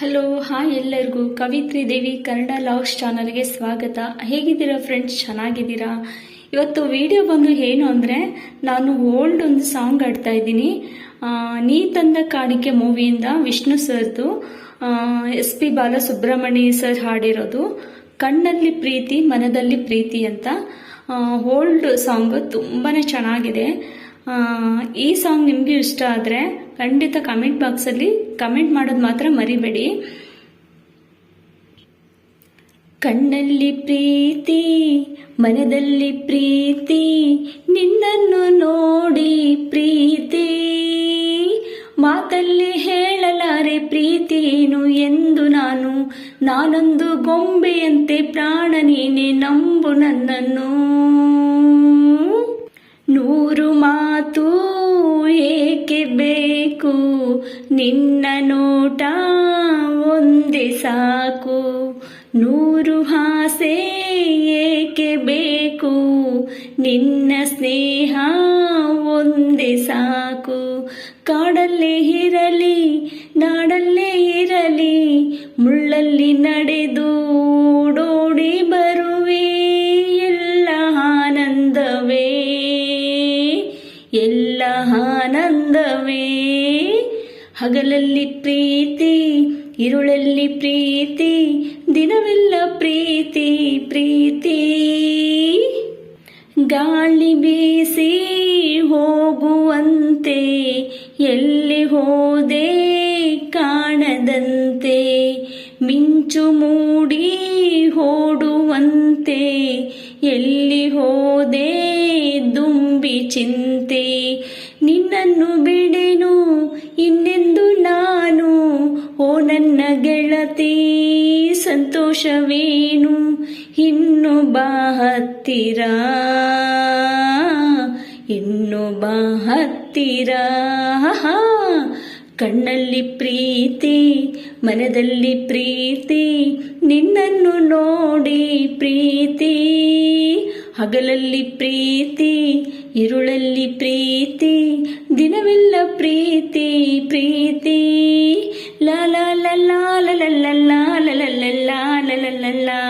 Hello, hi ಎಲ್ಲರಿಗೂ. ಕವಿತ್ರಿ ದೇವಿ Kannada logs ಚಾನಲ್ಗೆ ಸ್ವಾಗತ. ಹೇಗಿದ್ದೀರಾ ಫ್ರೆಂಡ್ಸ್ ಚೆನ್ನಾಗಿದ್ದೀರಾ? ಇವತ್ತು ವಿಡಿಯೋ ಬಂದು ಏನು ಅಂದರೆ, ನಾನು ಓಲ್ಡ್ ಒಂದು ಸಾಂಗ್ ಆಡ್ತಾ ಇದ್ದೀನಿ. ನೀ ತಂದ ಕಾಣಿಕೆ ಮೂವಿಯಿಂದ ವಿಷ್ಣು ಸರ್ದು ಎಸ್ ಪಿ ಬಾಲಸುಬ್ರಹ್ಮಣ್ಯ ಸರ್ ಹಾಡಿರೋದು, ಕಣ್ಣಲ್ಲಿ ಪ್ರೀತಿ, ಮನದಲ್ಲಿ ಪ್ರೀತಿ ಅಂತ. ಓಲ್ಡ್ ಸಾಂಗ್ ತುಂಬಾ ಚೆನ್ನಾಗಿದೆ. ಈ ಸಾಂಗ್ ನಿಮಗೆ ಇಷ್ಟ ಆದರೆ ಖಂಡಿತ ಕಮೆಂಟ್ ಬಾಕ್ಸಲ್ಲಿ ಕಮೆಂಟ್ ಮಾಡೋದು ಮಾತ್ರ ಮರಿಬೇಡಿ. ಕಣ್ಣಲ್ಲಿ ಪ್ರೀತಿ, ಮನದಲ್ಲಿ ಪ್ರೀತಿ, ನಿನ್ನನ್ನು ನೋಡಿ ಪ್ರೀತಿ. ಮಾತಲ್ಲಿ ಹೇಳಲಾರೆ ಪ್ರೀತಿಯೇನು ಎಂದು ನಾನು, ನಾನೊಂದು ಗೊಂಬೆಯಂತೆ ಪ್ರಾಣ ನೀನೆ ನಂಬು ನನ್ನನ್ನು. ನಿನ್ನ ನೋಟ ಒಂದೇ ಸಾಕು. ನೂರು ಹಾಸೆ ಏಕೆ ಬೇಕು? ನಿನ್ನ ಸ್ನೇಹ ಒಂದೇ ಸಾಕು. ಕಾಡಲ್ಲೇ ಇರಲಿ, ನಾಡಲ್ಲೇ ಇರಲಿ, ಮುಳ್ಳಲ್ಲಿ ನಡೆದು ಓಡೋಡಿ ಬರುವೆ ಎಲ್ಲ ಆನಂದವೇ ಎಲ್ಲ ಆನಂದವೇ. ಹಗಲಲ್ಲಿ ಪ್ರೀತಿ ಇರುಳಲ್ಲಿ ಪ್ರೀತಿ, ದಿನವೆಲ್ಲ ಪ್ರೀತಿ ಪ್ರೀತಿ. ಗಾಳಿ ಬೀಸಿ ಹೋಗುವಂತೆ, ಎಲ್ಲಿ ಹೋದೆ ಕಾಣದಂತೆ. ಮಿಂಚು ಮೂಡಿ ಓಡುವಂತೆ ಎಲ್ಲಿ ಹೋದೆ ದುಂಬಿ ಚಿಂತೆ. ನಿನ್ನನ್ನು ಬಿಡೆನು ಸಂತೋಷವೇನು? ಇನ್ನು ಬಾ ಹತ್ತಿರ. ಇನ್ನು ಬಾ ಹತ್ತಿರ ಕಣ್ಣಲ್ಲಿ ಪ್ರೀತಿ, ಮನದಲ್ಲಿ ಪ್ರೀತಿ, ನಿನ್ನನ್ನು ನೋಡಿ ಪ್ರೀತಿ. ಹಗಲಲ್ಲಿ ಪ್ರೀತಿ ಇರುಳಲ್ಲಿ ಪ್ರೀತಿ, ದಿನವೆಲ್ಲ ಪ್ರೀತಿ ಪ್ರೀತಿ. ಲಾಲ ಲಾ en la